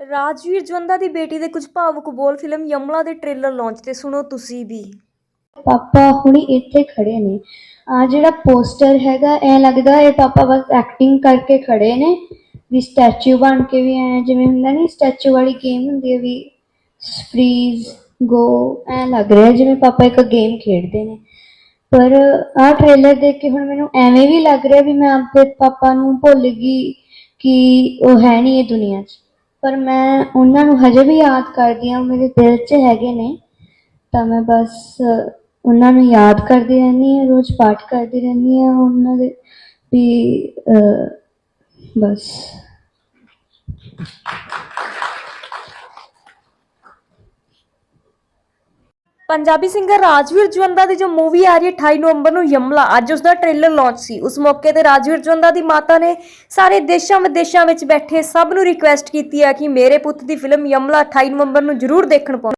ਰਾਜਵੀਰ ਜਵੰਦਾ ਦੀ ਬੇਟੀ ਦੇ ਕੁਝ ਭਾਵੁਕ ਬੋਲ ਫਿਲਮ ਯਮਲਾ ਦੇ ਟ੍ਰੇਲਰ ਲਾਂਚ ਤੇ ਸੁਣੋ ਤੁਸੀਂ ਵੀ। ਪਾਪਾ ਹੁਣੀ ਇੱਥੇ ਖੜੇ ਨੇ। ਆ ਜਿਹੜਾ ਪੋਸਟਰ ਹੈਗਾ, ਐ ਲੱਗਦਾ ਇਹ ਪਾਪਾ ਬਸ ਐਕਟਿੰਗ ਕਰਕੇ ਖੜੇ ਨੇ, ਵੀ ਸਟੈਚੂ ਬਣ ਕੇ ਵੀ ਐ ਜਿਵੇਂ ਹੁੰਦਾ ਨਹੀਂ ਸਟੈਚੂ ਵਾਲੀ ਗੇਮ ਹੁੰਦੀ ਹੈ ਵੀ ਫਰੀਜ਼ ਗੋ ਐ ਲੱਗ ਰਿਹਾ ਜਿਵੇਂ ਪਾਪਾ ਇੱਕ ਗੇਮ ਖੇਡਦੇ ਨੇ। ਪਰ ਆਹ ਟ੍ਰੇਲਰ ਦੇਖ ਕੇ ਹੁਣ ਮੈਨੂੰ ਐਵੇਂ ਵੀ ਲੱਗ ਰਿਹਾ ਵੀ ਮੈਂ ਆਪਣੇ ਪਾਪਾ ਨੂੰ ਭੁੱਲ ਗਈ ਕਿ ਉਹ ਹੈ ਨਹੀਂ ਇਹ ਦੁਨੀਆ 'ਚ। ਪਰ ਮੈਂ ਉਹਨਾਂ ਨੂੰ ਹਜੇ ਵੀ ਯਾਦ ਕਰਦੀ ਹਾਂ, ਉਹ ਮੇਰੇ ਦਿਲ 'ਚ ਹੈਗੇ ਨੇ। ਤਾਂ ਮੈਂ ਬਸ ਉਹਨਾਂ ਨੂੰ ਯਾਦ ਕਰਦੀ ਰਹਿੰਦੀ ਹਾਂ, ਰੋਜ਼ ਪਾਠ ਕਰਦੀ ਰਹਿੰਦੀ ਹਾਂ, ਉਹਨਾਂ ਦੇ ਵੀ ਬਸ। ਪੰਜਾਬੀ ਸਿੰਗਰ ਰਾਜਵੀਰ ਜਵੰਦਾ ਦੀ ਜੋ ਮੂਵੀ ਆ ਰਹੀ ਹੈ 28 ਨਵੰਬਰ ਨੂੰ ਯਮਲਾ, ਅੱਜ ਉਸ ਦਾ ਟ੍ਰੇਲਰ ਲਾਂਚ ਸੀ। ਉਸ ਮੌਕੇ ਤੇ ਰਾਜਵੀਰ ਜਵੰਦਾ ਦੀ ਮਾਤਾ ਨੇ ਸਾਰੇ ਦੇਸ਼ਾਂ ਵਿਦੇਸ਼ਾਂ ਵਿੱਚ ਬੈਠੇ ਸਭ ਨੂੰ ਰਿਕੁਐਸਟ ਕੀਤੀ ਹੈ ਕਿ ਮੇਰੇ ਪੁੱਤ ਦੀ ਫਿਲਮ ਯਮਲਾ 28 ਨਵੰਬਰ ਨੂੰ ਜ਼ਰੂਰ ਦੇਖਣ ਪਾਉਣ